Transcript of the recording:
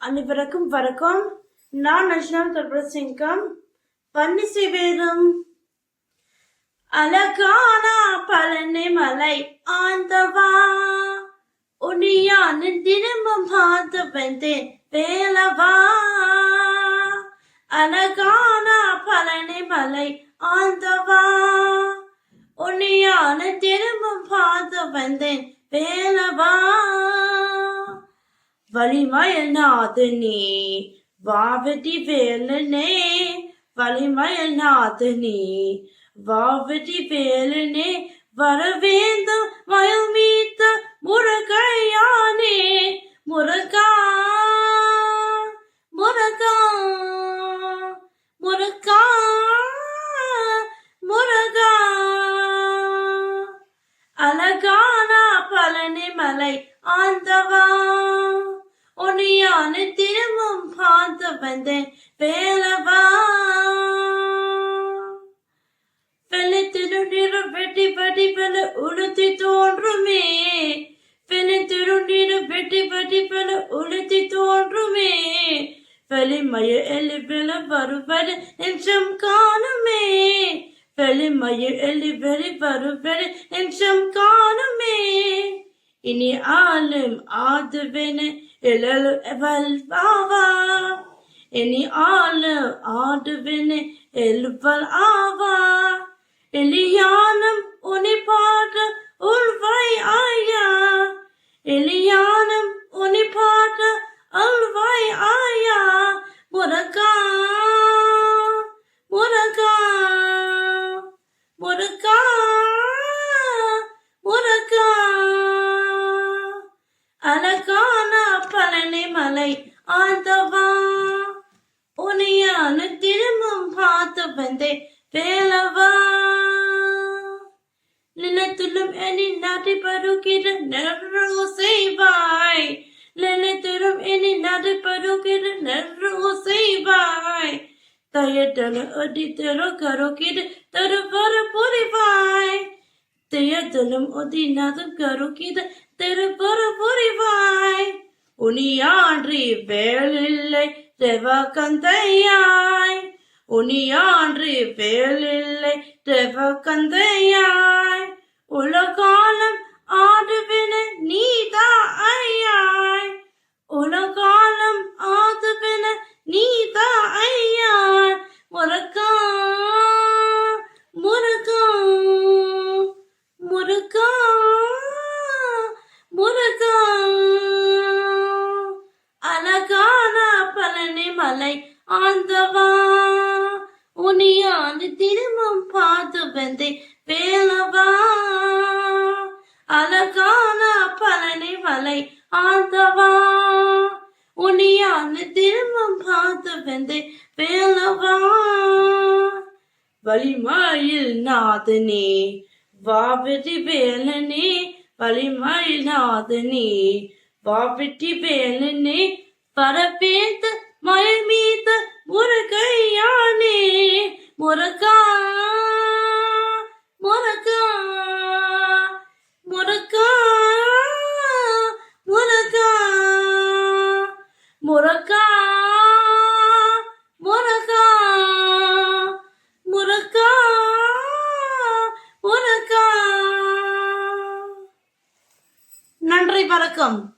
அனைவருக்கும் வணக்கம். நான் நஷ்னம் சிங்கம் பன்னிசை வேதம் அழகானா பழனி மலை ஆந்தவா உனியான தினமும் பார்த்து வந்தேன் வேலவா. அழகானா பழனி மலை ஆந்தவா உனியான தினமும் பார்த்து வந்தேன் வேலவா. வலிமயல் நாதனே வாவதி வேலனே வலிமயல் நாதனே வாவதி வேலனே வரவேந்த மயில் மீத்த முருகையானே முருகா முருகா முருகா முருகா. அழகான பழனி மலை ஆந்தவா உன்னையான திரும்பும் பார்த்து வந்தேன் வேலவா வெள்ளை திருநீரு வெட்டி பட்டி பல உளுத்தி தோன்றுமே. வெள்ளை வெட்டி படி பல உளுத்தி தோன்றுமே. வெளிமய எலி வில வருவது நிமிஷம் காணுமே. வெளிமய எலி வெளி வருவது நிமிஷம் காணுமே. İni alim advene elel evel ava. İni alem advene elvel ava. மலை ஆந்தவா உனியான திரும்பும் பார்த்து வந்தேன் வேலவா. நிலத்திலும் எனி நாட்டி பருகிற நெரு செய்வாய் நிலத்திலும் எனி நாட்டி பருகிற நெரு செய்வாய் தயட்டன அடி தரு கருகிற தருவர புரிவாய். தியத்தலும் ஒதினதும் கருகித வர புரிவாய். உனியான்றி வேலில்லை தேவகந்தையாய். உனியான்றி வேலில்லை தேவகந்தையாய். உலகாலம் ஆடுவின நீதா ஐயா பழனி மலை ஆந்தவா உனியாண்டு திரும்பும் பார்த்து வந்தே வேலவா? அழகான பழனி மலை ஆந்தவா உனியாண்டு திரும்பும் பார்த்து வந்தே வேலவா? வலிமாயில் நாதனே வாவதி வேலனே வலிமாயில் நாதனே வாவதி வேலனே பரப்பேத்து முருகா முருகா முருகா முருகா. நன்றி வணக்கம்.